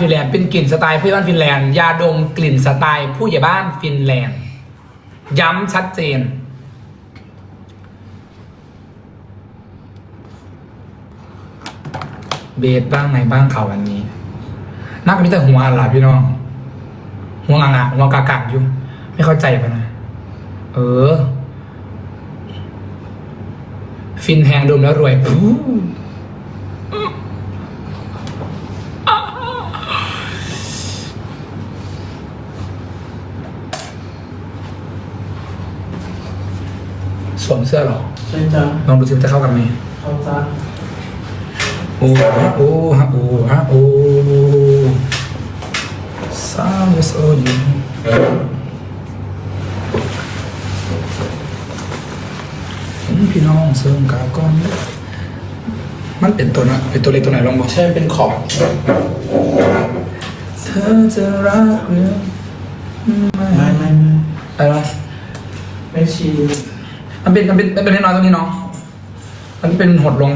ฟินแลนด์เป็นกลิ่นสไตล์ผู้ใหญ่บ้านฟินแลนด์ยาดมกลิ่นสไตล์ผู้ใหญ่บ้านฟินแลนด์ ย้ำชัดเจน เบสบ้างไหนบ้างข่าววันนี้นักมีแต่หัวอะไรพี่น้อง หัวงางะหัวกากากอยู่ไม่เข้าใจปะนะ เออ ฟินแหงดมแล้วรวยอู้สวม เสื้อเหรอใช่จ้ะลองดูสิว่าจะเข้ากันไหมเขาจ้ะโอ้ฮะโอ้ฮะโอ้ฮะโอ้สามโซยูพี่น้องเสริมกาวก้อนมันเป็นตัวนะเป็นตัวเล็กตัวไหนลองบอกใช่เป็นขอบเธอจะรักหรือไม่ไม่ไม่อะไรวะไม่ชี มันเป็นมันเป็นมันเป็นน้อยตรงนี้เนาะมันเป็นหดลง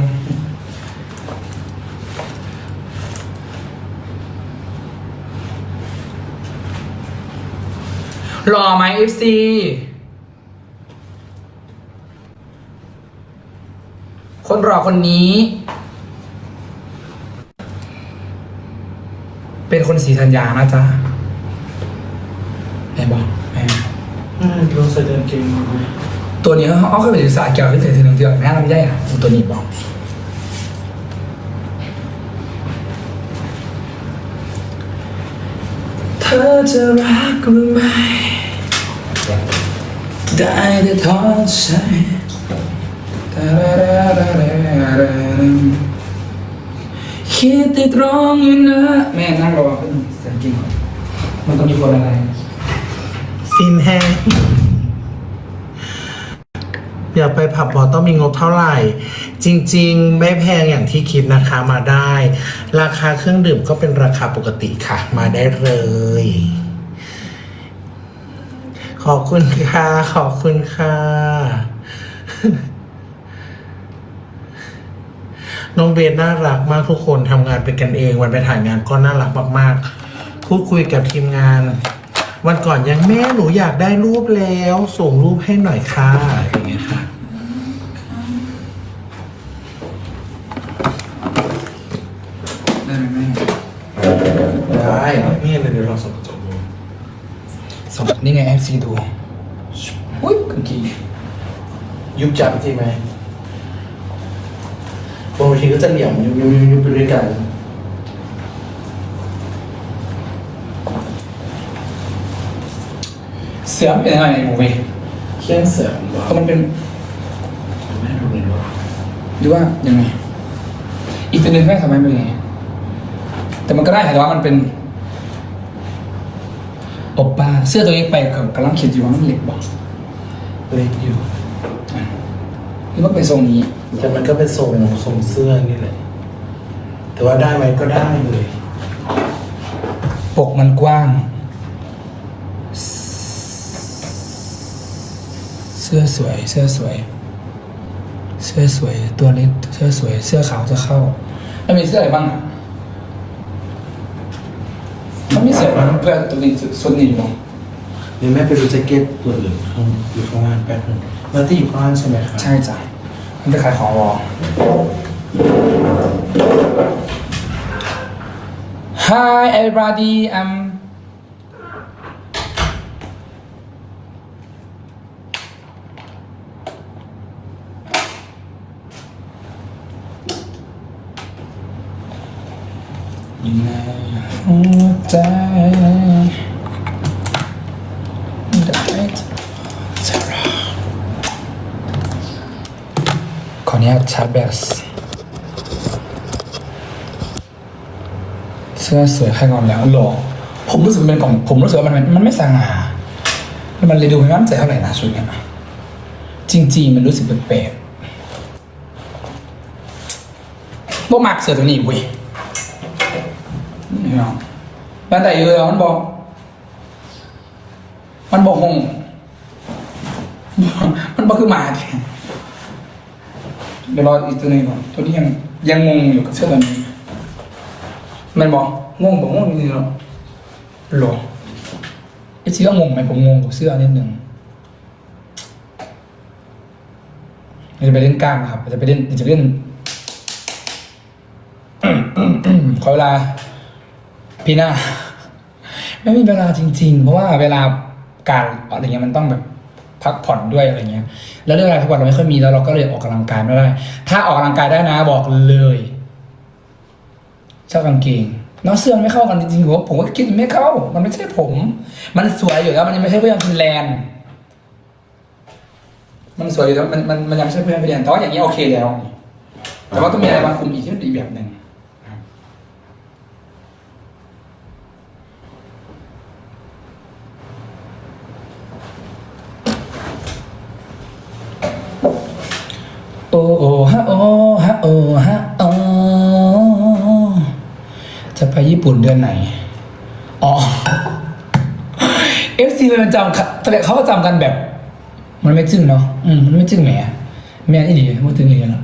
หล่อไหมเอฟซีคนรอคนนี้ เป็นคนสีธัญญานะจ๊ะแม่บอกแม่อืมลงใส่เดินเก่ง ตัวนี้เขาเขาเคยไปศึกษาเกี่ยวกับเศรษฐกิจเดือดแม่ลำไยนะตัวนี้บอกเธอจะรักหรือไม่ได้แต่ทอดใจคิดติดตรงอยู่นะแม่นั่งรอเป็นเสียงจริงมันต้องมีคนอะไรฟินแห้ง อยากไปผับบอต้องมีงบเท่าไหร่ จริงๆ ไม่แพงอย่างที่คิดนะคะมาได้ ราคาเครื่องดื่มก็เป็นราคาปกติค่ะ มาได้เลย ขอบคุณค่ะ ขอบคุณค่ะน้องเบนน่ารักมากทุกคนทำงานเป็นกันเอง วันไปถ่ายงานก็น่ารักมากๆพูดคุยกับทีมงาน วันก่อนยังแม่หนูอยากได้รูปแล้ว ส่งรูปให้หน่อยค่ะอย่างเงี้ยค่ะ ได้ไหมแม่ได้นี่เลยเดี๋ยวเราส่งกระจกดูส่งนี่ไงเอฟซีดูอุ้ยกางเกงยุบจับจริงไหมบางทีก็จะเหลี่ยมยุบยุบยุบยุบไปด้วยกัน สือมันเป็นยังไงในหมูเว้ยเครื่องเสริมเหรอเพราะมันเป็นไม่ดูเลยว่าหรือว่ายังไง อีกตัวหนึ่งแม่งทำไมเป็นไง แต่มันก็ได้แต่ว่ามันเป็นอบป้าเสื้อตัวนี้ไปกับกำลังคิดอยู่ว่ามันเหล็กบอกเล็กอยู่หรือว่าเป็นทรงนี้ แต่มันก็เป็นทรงทรงเสื้อนี่แหละ แต่ว่าได้ไหมก็ได้เลย ปกมันกว้าง สื้อสวย เสื้อสวย เสื้อสวย ตัวเล็ก เสื้อสวย เสื้อขาวจะเข้า แล้วมีเสื้ออะไรบ้างอะมันมีเสื้อเพื่อตัวนี้ส่วนนี้อยู่มั้งเดี๋ยวแม่ไปดูแจ็คเก็ตตัวอื่นข้างอยู่ข้างล่างแป๊บนึงแล้วที่อยู่ข้างล่างใช่ไหมครับใช่จ้ะมันจะขายของวอ Hi everybody I'm อยู่ใน หัวใจได้จะรอขออนุญาตชาร์จแบตเสื้อสวยใครงอนแล้วหรอผมรู้สึกเป็นกล่องผมรู้สึกว่ามันมันไม่สง่าแล้วมันเลยดูไม่มั่นใจเท่าไหร่นะชุดเนี้ยจริง ๆ มันรู้สึกแปลกๆพวกมักเสื้อตัวนี้เว้ย นี่นาะบ้านแต่อยู่แล้วมันบอก มันบอกหงมันบอกคือหมาแทนเดี๋ยวรออีกตัวหนึงก่อนตัวนี้ยังยังงงอยู่กับเสื้อตัวนี้มันบอกงงผมงงจริงๆเนาะหรอไอ้เสื้องงไหมผมงงกับเสื้อนิดหนึ่งจะไปเล่นกล้ามนะครับจะไปเล่นจะไปเล่นขอเวลา พี่นาไม่มีเวลาจริง ๆ เพราะว่าเวลาการอะไรเงี้ยมันต้องแบบพักผ่อนด้วยอะไรเงี้ย แล้วเรื่องอะไรพักผ่อนเราไม่ค่อยมีแล้วเราก็เลยออกกำลังกายไม่ได้ ถ้าออกกำลังกายได้นะบอกเลยเชอบกางเกงน้องเสื้อมันไม่เข้ากันจริงๆผมผมก็คิดไม่เข้า มันไม่ใช่ผม มันสวยอยู่แล้ว มันยังไม่ใช่เพื่อนฟินแลนมันสวยอยู่แล้วมันมันมันยังไม่ใช่เพื่อนฟินแลนแต่ว่าอย่างนี้โอเคแล้ว แต่ว่าต้องมีอะไรมาคุมอีกที่มันอีกแบบหนึ่ง โอ้โอฮะโอฮะ โอฮะโอจะไปญี่ปุ่นเดือนไหน อ๋อเอฟซีมันจำแต่เขาก็จำกันแบบ มันไม่จึ้งเนาะอืมมันไม่จึ้งแหมแม่นี่ดีมันถึงอย่างนี้เนาะ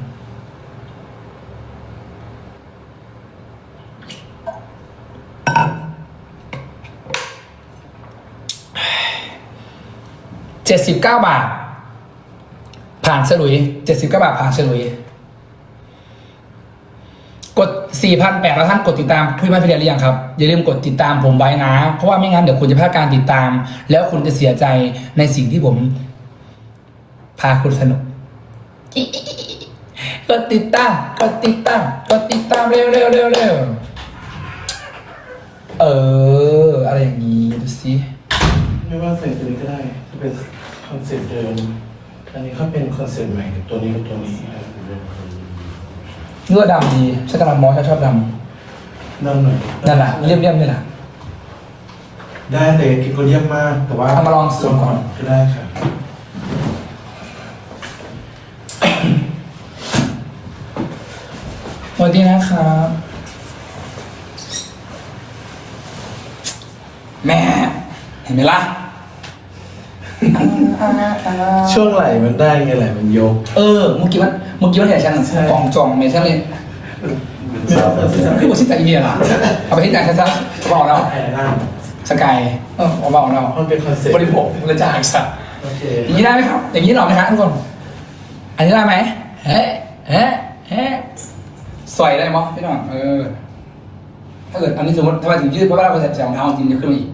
เจ็ดสิบเก้าบาท ผ่านฉลุยเจ็ดสิบเก้าบาทผ่านฉลุย กดสี่พันแล้วท่านกดติดตามพี่บ้านพี่เรียนหรือยังครับ อย่าลืมกดติดตามผมไว้นะ เพราะว่าไม่งั้นเดี๋ยวคุณจะพลาดการติดตาม แล้วคุณจะเสียใจในสิ่งที่ผม พาคุณสนุก กดติดตาม กดติดตาม กดติดตามเร็วเร็วเร็วเร็วเออ อะไรอย่างนี้ดูสิไม่ว่าใส่ตัวนี้ก็ได้จะเป็นคอนเซ็ปต์เดิม อันนี้เขาเป็นคอนเซ็ปต์ใหม่กับตัวนี้กับตัวนี้ เนื้อดำดีฉันกำลังมองฉันชอบดนั่นหน่อยำนั่นแหละเรียบเรียบๆนี่แหละ ได้แต่กินก็เยี่ยมมากแต่ว่าเอามาลองสูตรก่อน ก็ได้ค่ะสวัสดีนะครับแม่ เห็นไหมล่ะ ช่วงไหลมันได้ไงไหลมันยก เออเมื่อกี้มัน เมื่อกี้มันเห็นฉันใช่กองจองเมชันเลยคือว่าชิ้นจากอินเดียเหรอเอาไปที่ไหนฉันซะบอกแล้วไอ้นั่นสกายเออเอาบอกแล้วมันเป็นคอนเซ็ปต์บริโภคเลยจ้าอีกสักโอเคอย่างนี้ได้ไหมครับ อย่างนี้หรอไหมครับทุกคน อันนี้ได้ไหมเฮ้เฮ้เฮ้สวยได้มั้ยพี่น้องเออถ้าเกิดอันนี้สมมติทำไมถึงยืดเพราะว่าเราใส่รองเท้าจริงจะขึ้นมาอีก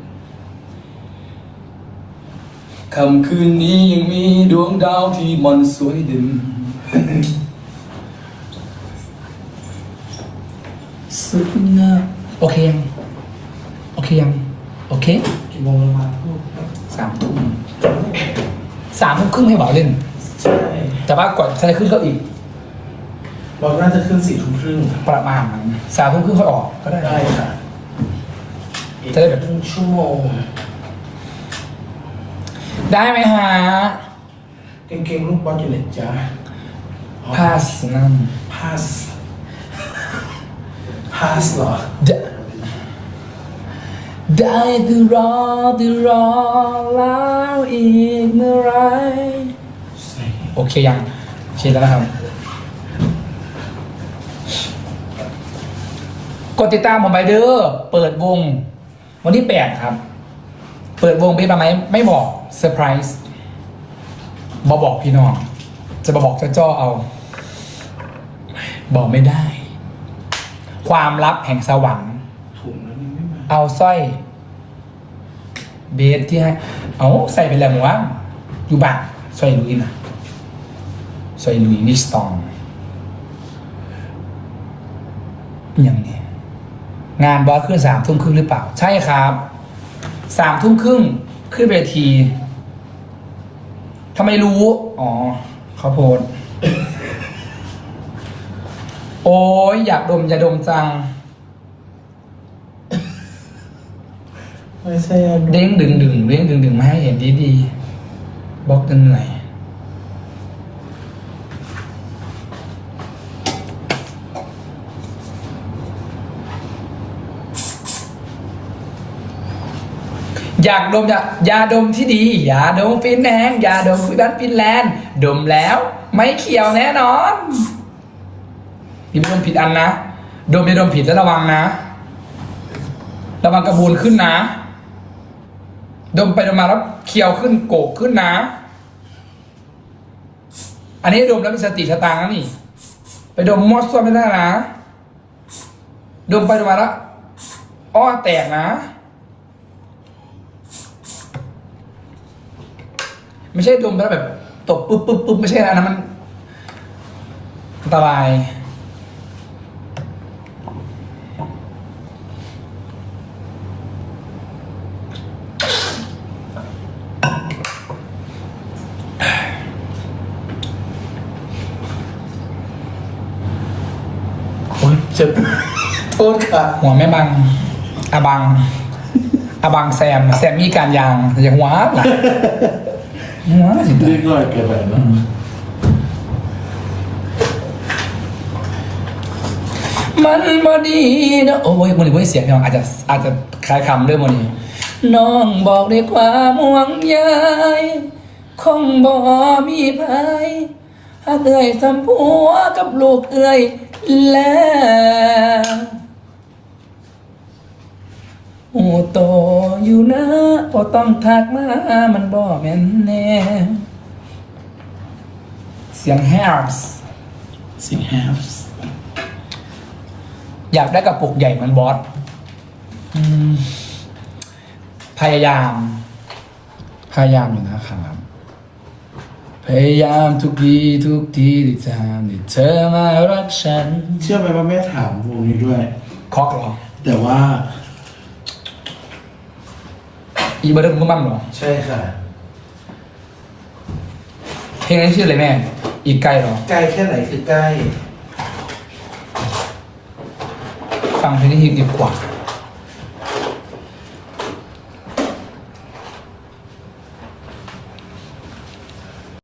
ค่ำคืนนี้ยังมีดวงดาวที่มันสวยเด่น สุดงามโอเคยัง โอเคยัง โอเคกี่โมงแล้วมาพูดสามทุ่มสามทุ่มครึ่งให้บ่าวเล่น ใช่แต่ว่ากดใช้ขึ้นก็อีก บอกน่าจะขึ้นสี่ทุ่มครึ่งประมาณนั้นสามทุ่มครึ่งค่อยออกก็ได้ ได้ค่ะอีกจะได้แบบครึ่งชั่วโมง ได้ไหมฮะ เก่งๆลูกบอลอยู่ไหนจ๊ะ พาสนั่นพาสพาสเหรอ ได้ได้แต่รอแต่รอแล้วอีกเมื่อไหรโอเคยัง โอเคแล้วนะครับ กดติดตามผมไปเด้อ เปิดวง วันที่แปดครับ เปิดวงเป็นไหม ไม่บอกเซอร์ไพรส์บอบอกพี่น้อง จะมาบอกเจ้าจ้อเอา บอกไม่ได้ ความลับแห่งสวรรค์ถุงนั้นยังไม่มาเอาสร้อย เบสที่ให้เอาใส่ไปแล้วมั้งวะอยู่บ้านสร้อยลุยนะสร้อยลุยวิสตองอย่างนี้งานบอสขึ้นสามทุ่มครึ่งหรือเปล่า ใช่ครับสามทุ่มครึ่งขึ้นเวทีทำไมรู้ อ๋อเขาโพสต์ โอ้ยอยากดมอยาดมจัง ไม่ใช่อะเด้งดึงดึงเด้งดึงดึงมาให้เห็นดีดีๆบล็อกกันเหนื่อย อยากดมยายาดมที่ดียาดมฟินแหงยาดมฟินฟินแลนด์ดมแล้ว ไม่เขียวแน่นอน นี่ไม่ดมผิดอันนะดมจะดมผิดแล้วระวังนะ ระวังกระบูนขึ้นนะ ดมไปดมมาแล้วเคี้ยวขึ้นโกกขึ้นนะ อันนี้ดมแล้วมีสติสตางค์นะนี่ ไปดมมอสซัวไม่ได้นะ ดมไปดมมาแล้วอ้อแตกนะ ไม่ใช่ดมแล้วแบบตบปุ๊บปุ๊บปุ๊บไม่ใช่นะนนั้นมันอันตราย เจ็บโทษค่ะหัวแม่บังอาบังอาบังแซม แซมมีการยางอย่าหัวหล่ะหัวสิเรียกร้อยเกินไปเนอะมันบอดีนะโอ้ยมันนี่เสียงพี่น้องอาจจะอาจจะคล้ายคำเรื่องมันนี้น้องบอกด้วยความห่วงใยคงบ่มีภัย หากเอ่ยสัมผัวกับลูกเอ่ยแล้วโอ้โตอยู่นะพอต้องทักมา มันบ่แม่นแน่เสียงแฮร์สสิงแฮมส์อยากได้กระปุกใหญ่เหมือนบอสอืมพยายาม พยายามอยู่นะครับ พยายามทุกทีทุกทีที่ทำที่เธอมารักฉัน เชื่อไหมว่าแม่ถามวงนี้ด้วย คอกเหรอ แต่ว่าอีเบอร์เดอร์มึงบ้างเหรอ ใช่ค่ะ เพลงนี้ชื่ออะไรแม่ อีกไกลเหรอ ใกล้แค่ไหนคือใกล้ ฟังเพลงนี้ดีกว่า